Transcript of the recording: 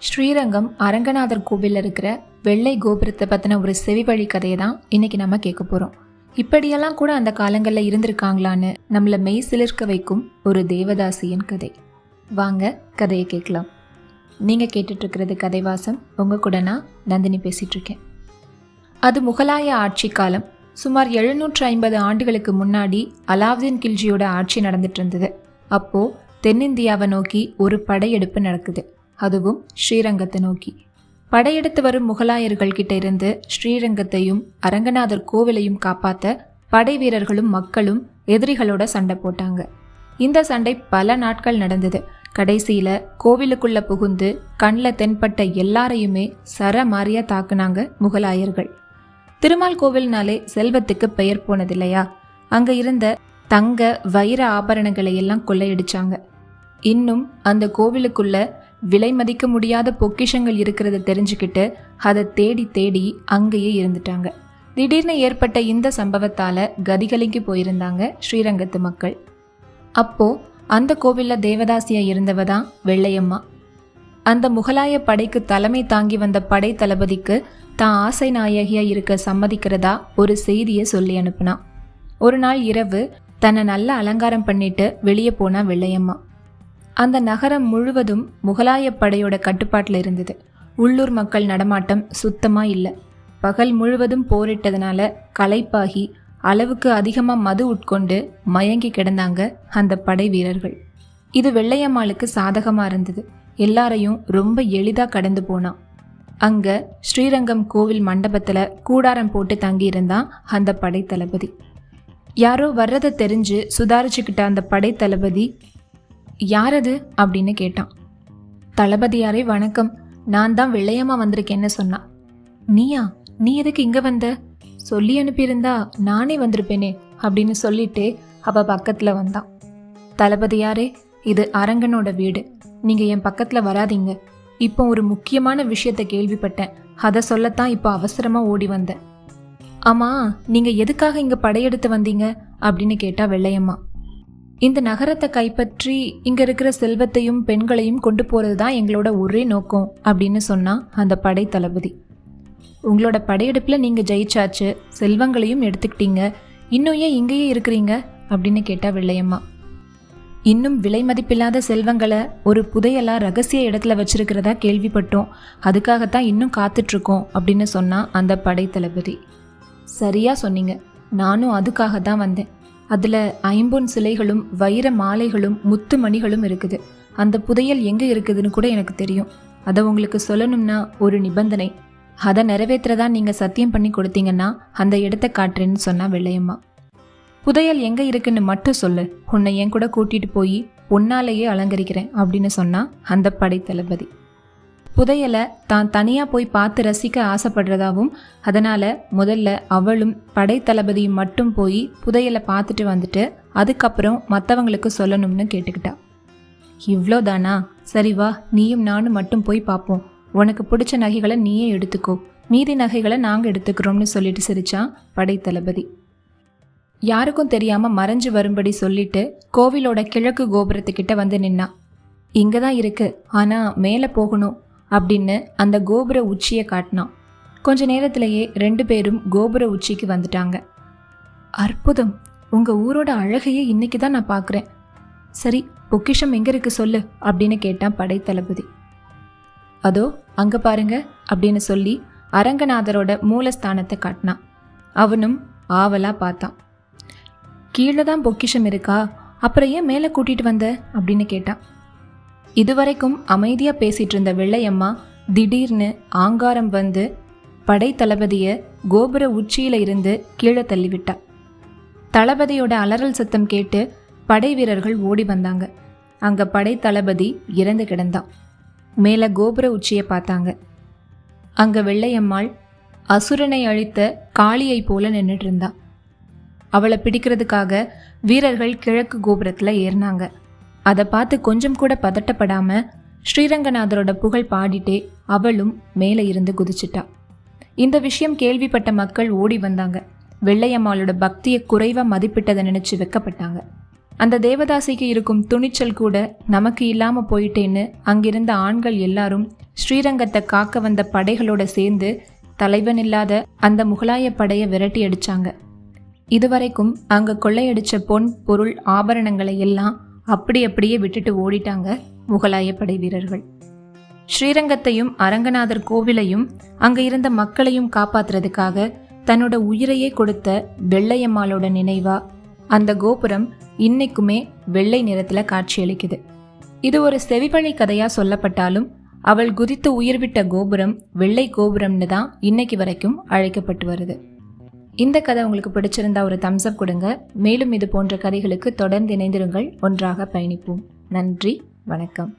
ஸ்ரீரங்கம் அரங்கநாதர் கோவிலில் இருக்கிற வெள்ளை கோபுரத்தை பற்றின ஒரு செவிவழி கதையை தான் இன்னைக்கு நம்ம கேட்க போகிறோம் இப்படியெல்லாம் கூட அந்த காலங்களில் இருந்திருக்காங்களான்னு நம்மளை மெய் சிலிர்க்க வைக்கும் ஒரு தேவதாசியின் கதை. வாங்க கதையை கேட்கலாம். நீங்கள் கேட்டுட்ருக்கிறது கதைவாசம். உங்கள் கூட நான் நந்தினி பேசிகிட்ருக்கேன் அது முகலாய ஆட்சி காலம். சுமார் எழுநூற்று ஐம்பது ஆண்டுகளுக்கு முன்னாடி அலாவுதீன் கில்ஜியோட ஆட்சி நடந்துட்டு இருந்தது அப்போது தென்னிந்தியாவை நோக்கி ஒரு படையெடுப்பு நடக்குது. அதுவும் ஸ்ரீரங்கத்தை நோக்கி. படையெடுத்து வரும் முகலாயர்கள் கிட்ட இருந்து ஸ்ரீரங்கத்தையும் அரங்கநாதர் கோவிலையும் காப்பாத்த படை வீரர்களும் மக்களும் எதிரிகளோட சண்டை போட்டாங்க. இந்த சண்டை பல நாட்கள் நடந்தது. கடைசியில கோவிலுக்குள்ள புகுந்து கண்ணில் தென்பட்ட எல்லாரையுமே சரமாரியா தாக்குனாங்க முகலாயர்கள். திருமால் கோவில்னாலே செல்வத்துக்கு பெயர் போனது இல்லையா அங்க இருந்த தங்க வைர ஆபரணங்களை எல்லாம் கொள்ளையடிச்சாங்க. இன்னும் அந்த கோவிலுக்குள்ள விலை மதிக்க முடியாத பொக்கிஷங்கள் இருக்கிறத தெரிஞ்சுக்கிட்டு அதை தேடி தேடி அங்கேயே இருந்துட்டாங்க. திடீர்னு ஏற்பட்ட இந்த சம்பவத்தால் கதிகலிக்கு போயிருந்தாங்க ஸ்ரீரங்கத்து மக்கள். அப்போ அந்த கோவிலில் தேவதாசியா இருந்தவ தான் வெள்ளையம்மா. அந்த முகலாய படைக்கு தலைமை தாங்கி வந்த படை தளபதிக்கு தான் ஆசை நாயகியா இருக்க சம்மதிக்கிறதா ஒரு செய்தியை சொல்லி அனுப்புனான் ஒரு நாள் இரவு தன்னை நல்லா அலங்காரம் பண்ணிட்டு வெளியே போனா வெள்ளையம்மா. அந்த நகரம் முழுவதும் முகலாய படையோட கட்டுப்பாட்டில் இருந்தது. உள்ளூர் மக்கள் நடமாட்டம் சுத்தமாக இல்லை. பகல் முழுவதும் போரிட்டதுனால களைப்பாகி அளவுக்கு அதிகமாக மது உட்கொண்டு மயங்கி கிடந்தாங்க அந்த படை வீரர்கள். இது வெள்ளையம்மாளுக்கு சாதகமாக இருந்தது. எல்லாரையும் ரொம்ப எளிதாக கடந்து போனான் அங்கே ஸ்ரீரங்கம் கோவில் மண்டபத்தில் கூடாரம் போட்டு தங்கியிருந்தான் அந்த படை தளபதி. யாரோ வர்றதை தெரிஞ்சு சுதாரிச்சுக்கிட்ட அந்த படை தளபதி யார் அது அப்படின்னு கேட்டான். தளபதியாரே வணக்கம். நான் தான் வெள்ளையம்மா வந்திருக்கேன்னு சொன்னான். நீயா? நீ எதுக்கு இங்கே வந்த? சொல்லி அனுப்பியிருந்தா நானே வந்திருப்பேனே அப்படின்னு சொல்லிட்டு அவ பக்கத்தில் வந்தான். தளபதியாரே இது அரங்கனோட வீடு. நீங்கள் என் பக்கத்தில் வராதீங்க. இப்போ ஒரு முக்கியமான விஷயத்த கேள்விப்பட்டேன். அதை சொல்லத்தான் இப்போ அவசரமாக ஓடி வந்தேன். ஆமாம் நீங்கள் எதுக்காக இங்கே படையெடுத்து வந்தீங்க? அப்படின்னு கேட்டா வெள்ளையம்மா. இந்த நகரத்தை கைப்பற்றி இங்க இருக்கிற செல்வத்தையும் பெண்களையும் கொண்டு போறது தான் எங்களோட ஒரே நோக்கம் அப்படின்னு சொன்னா அந்த படை தளபதி. உங்களோட படையெடுப்புல நீங்க ஜெயிச்சாச்சு செல்வங்களையும் எடுத்துக்கிட்டீங்க இன்னும் ஏன் இங்கேயே இருக்கிறீங்க? அப்படின்னு கேட்டா வெள்ளையம்மா. இன்னும் விலை மதிப்பில்லாத செல்வங்களை ஒரு புதையலா ரகசிய இடத்துல வச்சிருக்கிறதா கேள்விப்பட்டோம். அதுக்காகத்தான் இன்னும் காத்துட்டு இருக்கோம் அப்படின்னு சொன்னா அந்த படை தளபதி. சரியா சொன்னீங்க. நானும் அதுக்காக தான் வந்தேன். அதுல ஐம்பொன் சிலைகளும் வைர மாலைகளும் முத்து மணிகளும் இருக்குது. அந்த புதையல் எங்க இருக்குதுன்னு கூட எனக்கு தெரியும். அதை உங்களுக்கு சொல்லணும்னா ஒரு நிபந்தனை. அதை நிறைவேற்றுறதா நீங்க சத்தியம் பண்ணி கொடுத்தீங்கன்னா அந்த இடத்த காட்டுறேன்னு சொன்னா வெள்ளையம்மா. புதையல் எங்க இருக்குன்னு மட்டும் சொல்லு. உன்னை என் கூட கூட்டிட்டு போய் உன்னாலேயே அலங்கரிக்கிறேன் அப்படின்னு சொன்னா அந்த படை தளபதி புதையலை தான் தனியாக போய் பார்த்து ரசிக்க ஆசைப்படுறதாவும் அதனால் முதல்ல அவளும் படை தளபதியும் மட்டும் போய் புதையலை பார்த்துட்டு வந்துட்டு அதுக்கப்புறம் மற்றவங்களுக்கு சொல்லணும்னு கேட்டுக்கிட்டா. இவ்வளோதானா சரி வா நீயும் நானும் மட்டும் போய் பார்ப்போம். உனக்கு பிடிச்ச நகைகளை நீயே எடுத்துக்கோ. மீதி நகைகளை நாங்கள் எடுத்துக்கிறோம்னு சொல்லிட்டு சிரிச்சான் படை தளபதி யாருக்கும் தெரியாமல் மறைஞ்சு வரும்படி சொல்லிட்டு கோவிலோட கிழக்கு கோபுரத்துக்கிட்ட வந்து நின்னா. இங்கே தான் இருக்கு. ஆனால் மேலே போகணும். அப்படின்னு அந்த கோபுர உச்சியை காட்டினான். கொஞ்ச நேரத்திலேயே ரெண்டு பேரும் கோபுர உச்சிக்கு வந்துட்டாங்க. அற்புதம்! உங்க ஊரோட அழகையே இன்னைக்கு தான் நான் பார்க்குறேன் சரி பொக்கிஷம் எங்க இருக்கு சொல்லு அப்படின்னு கேட்டான் படை தளபதி அதோ அங்க பாருங்க அப்படின்னு சொல்லி அரங்கநாதரோட மூலஸ்தானத்தை காட்டினான். அவனும் ஆவலா பார்த்தான். கீழே தான் பொக்கிஷம் இருக்கா? அப்புறம் ஏன் மேலே கூட்டிட்டு வந்த? அப்படின்னு கேட்டான். இதுவரைக்கும் அமைதியாக பேசிகிட்டு இருந்த வெள்ளையம்மா திடீர்னு ஆங்காரம் வந்து படை கோபுர உச்சியில் இருந்து கீழே தள்ளிவிட்டா. தளபதியோட அலறல் சத்தம் கேட்டு படை வீரர்கள் ஓடி வந்தாங்க. அங்கே படை தளபதி இறந்து கிடந்தான் மேலே கோபுர உச்சியை பார்த்தாங்க. அங்கே வெள்ளையம்மாள் அசுரனை அழித்த காளியை போல நின்றுட்டு இருந்தா அவளை பிடிக்கிறதுக்காக வீரர்கள் கிழக்கு கோபுரத்தில் ஏறினாங்க. அதை பார்த்து கொஞ்சம் கூட பதட்டப்படாம ஸ்ரீரங்கநாதரோட புகழ் பாடிட்டே அவளும் மேலே இருந்து குதிச்சிட்டா. இந்த விஷயம் கேள்விப்பட்ட மக்கள் ஓடி வந்தாங்க. வெள்ளையம்மாளோட பக்தியை குறைவா மதிப்பிட்டதை நினைச்சு வெக்கப்பட்டாங்க. அந்த தேவதாசிக்கு இருக்கும் துணிச்சல் கூட நமக்கு இல்லாம போயிட்டேன்னு அங்கிருந்த ஆண்கள் எல்லாரும் ஸ்ரீரங்கத்தை காக்க வந்த படைகளோட சேர்ந்து தலைவன் இல்லாத அந்த முகலாய படையை விரட்டி அடிச்சாங்க. இதுவரைக்கும் அங்க கொள்ளையடிச்ச பொன் பொருள் ஆபரணங்களை எல்லாம் அப்படி அப்படியே விட்டுட்டு ஓடிட்டாங்க முகலாய படை வீரர்கள். ஸ்ரீரங்கத்தையும் அரங்கநாதர் கோவிலையும் அங்க இருந்த மக்களையும் காப்பாத்துறதுக்காக தன்னோட உயிரையே கொடுத்த வெள்ளையம்மாளோட நினைவா அந்த கோபுரம் இன்னைக்குமே வெள்ளை நிறத்துல காட்சியளிக்குது. இது ஒரு செவிவழி கதையா சொல்லப்பட்டாலும் அவள் குதித்து உயிர்விட்ட கோபுரம் வெள்ளை கோபுரம்னு தான் இன்னைக்கு வரைக்கும் அழைக்கப்பட்டு வருது. இந்த கதை உங்களுக்கு பிடிச்சிருந்தா ஒரு தம்ஸ் அப் கொடுங்க. மேலும் இது போன்ற கதைகளுக்கு தொடர்ந்து இணைந்திருங்கள். ஒன்றாக பயணிப்போம். நன்றி. வணக்கம்.